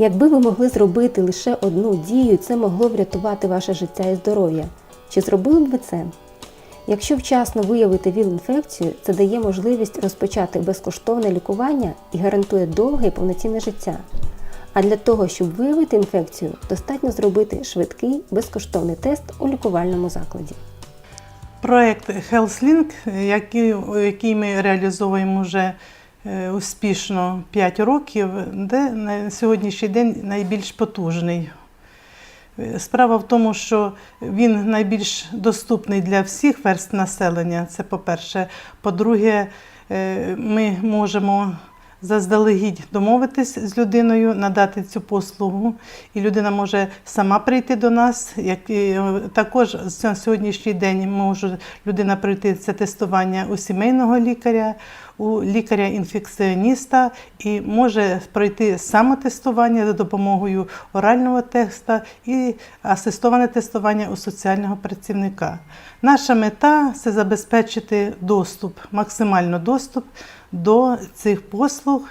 Якби ви могли зробити лише одну дію, це могло врятувати ваше життя і здоров'я. Чи зробили б ви це? Якщо вчасно виявити ВІЛ-інфекцію, це дає можливість розпочати безкоштовне лікування і гарантує довге і повноцінне життя. А для того, щоб виявити інфекцію, достатньо зробити швидкий безкоштовний тест у лікувальному закладі. Проект HealthLink, який, ми реалізовуємо вже успішно 5 років, де на сьогоднішній день найбільш потужний. Е, Справа в тому, що він найбільш доступний для всіх верст населення. Це по-перше. По-друге, е, ми можемо заздалегідь домовитись з людиною, надати цю послугу, і людина може сама прийти до нас. Як е, також на сьогоднішній день може людина прийти це тестування у сімейного лікаря, у лікаря-інфекціоніста і може пройти самотестування за допомогою орального теста і асистоване тестування у соціального працівника. Наша мета це забезпечити доступ, максимально доступ до цих послуг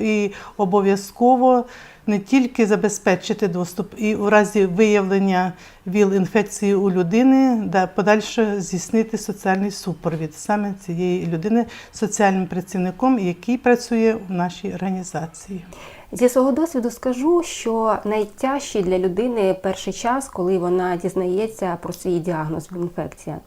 і обов'язково не тільки забезпечити доступ, і у разі виявлення ВІЛ-інфекції у людини, да подальше здійснити соціальний супровід саме цієї людини соціальним працівником, який працює в нашій організації. Зі свого досвіду скажу, що найтяжчий для людини перший час, коли вона дізнається про свій діагноз інфекція.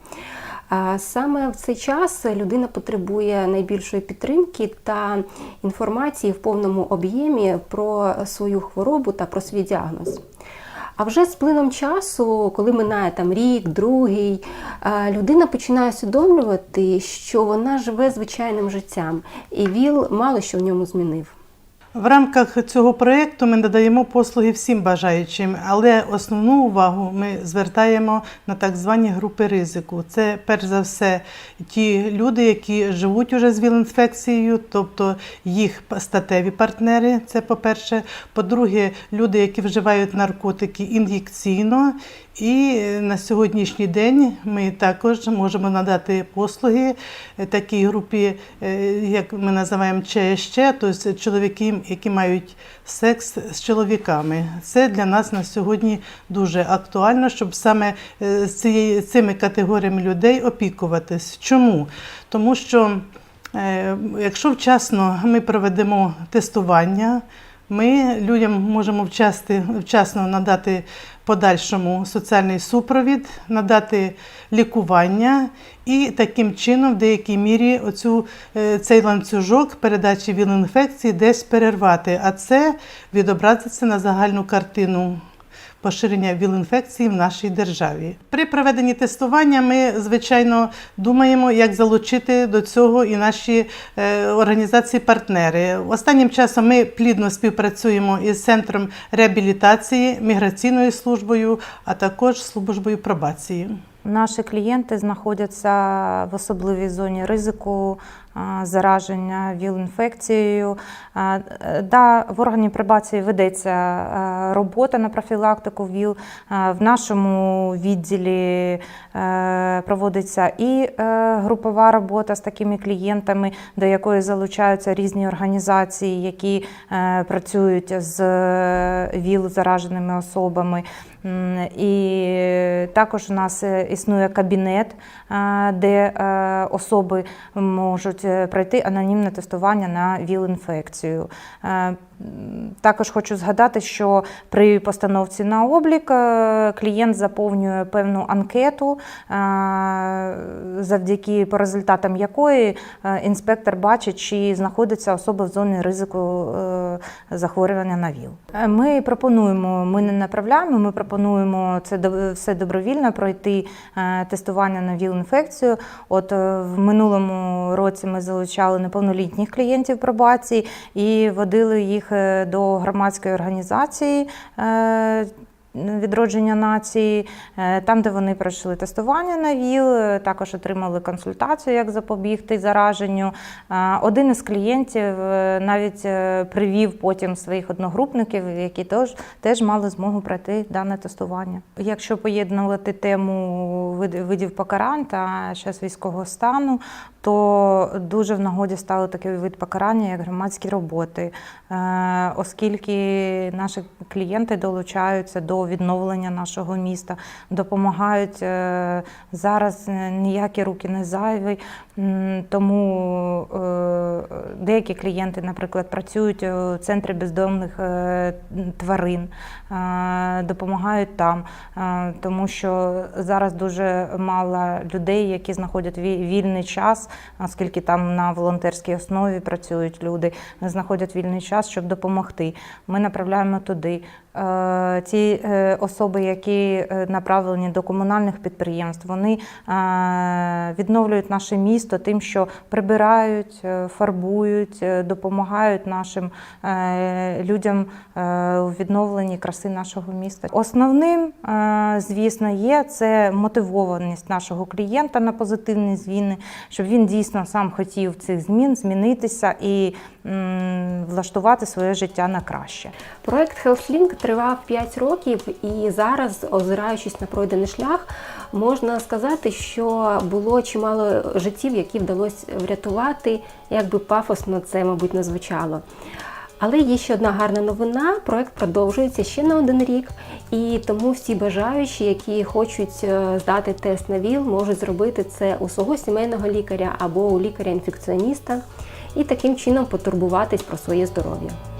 Саме в цей час людина потребує найбільшої підтримки та інформації в повному об'ємі про свою хворобу та про свій діагноз. А вже з плином часу, коли минає там рік, другий, людина починає усвідомлювати, що вона живе звичайним життям, і ВІЛ мало що в ньому змінив. В рамках цього проєкту ми надаємо послуги всім бажаючим, але основну увагу ми звертаємо на так звані групи ризику. Це перш за все ті люди, які живуть уже з ВІЛ-інфекцією, тобто їх статеві партнери. Це по-перше. По-друге, люди, які вживають наркотики ін'єкційно. І на сьогоднішній день ми також можемо надати послуги е, такій групі, е, як ми називаємо ЧСЧ, тобто чоловіки, які мають секс з чоловіками. Це для нас на сьогодні дуже актуально, щоб саме е, з цими категоріями людей опікуватись. Чому? Тому що е, якщо вчасно ми проведемо тестування. Ми людям можемо вчасти, вчасно надати подальшому соціальний супровід, надати лікування і таким чином, в деякій мірі, оцю, е, цей ланцюжок передачі ВІЛ-інфекції десь перервати, а це відобразиться на загальну картину поширення ВІЛ-інфекції в нашій державі. При проведенні тестування ми, звичайно, думаємо, як залучити до цього і наші е, організації-партнери. Останнім часом ми плідно співпрацюємо із центром реабілітації, міграційною службою, а також службою пробації. Наші клієнти знаходяться в особливій зоні ризику зараження ВІЛ-інфекцією. Е, Да, в органі пробації ведеться робота на профілактику ВІЛ. В нашому відділі е, проводиться і е, групова робота з такими клієнтами, до якої залучаються різні організації, які е, працюють з ВІЛ-зараженими особами. І також у нас е, існує кабінет, е, де е, особи можуть е, пройти анонімне тестування на ВІЛ-інфекцію. Також хочу згадати, що при постановці на облік е, клієнт заповнює певну анкету, е, завдяки по результатам якої е, інспектор бачить, чи знаходиться особа в зоні ризику захворювання на ВІЛ. Ми пропонуємо, ми не направляємо, ми пропонуємо це все добровільно пройти тестування на ВІЛ-інфекцію. От в минулому році ми залучали неповнолітніх клієнтів пробації і водили їх е, до громадської організації. е, Відродження нації, Е, там, де вони пройшли тестування на ВІЛ, також отримали консультацію, як запобігти зараженню. Один із клієнтів навіть привів потім своїх одногрупників, які теж, теж мали змогу пройти дане тестування. Якщо поєднувати тему видів покарань та час військового стану, то дуже в нагоді стало такий вид покарання, як громадські роботи, Е, оскільки наші клієнти долучаються до відновлення нашого міста, допомагають е, зараз ніякі руки не зайві. Тому е, деякі клієнти, наприклад, працюють у центрі бездомних тварин, допомагають там, тому що зараз дуже мало людей, які знаходять ві- вільний час, оскільки там на волонтерській основі працюють люди, знаходять вільний час, щоб допомогти. Ми направляємо туди. Е, Ті е, особи, які е, направлені до комунальних підприємств, вони відновлюють наше місто тим, що прибирають, фарбують, допомагають нашим людям у відновленні краси нашого міста. Основним, звісно, є це мотивованість нашого клієнта на позитивні зміни, щоб він дійсно сам хотів цих змін змінитися і м, влаштувати своє життя на краще. Проект HealthLink тривав 5 років, і зараз, озираючись на пройдений шлях, можна сказати, що було чимало життів, які вдалося врятувати, якби пафосно це, мабуть, не звучало. Але є ще одна гарна новина. Проект продовжується ще на один рік, і тому всі бажаючі, які хочуть е, здати тест на ВІЛ, можуть зробити це у свого сімейного лікаря або у лікаря-інфекціоніста і таким чином потурбуватись про своє здоров'я.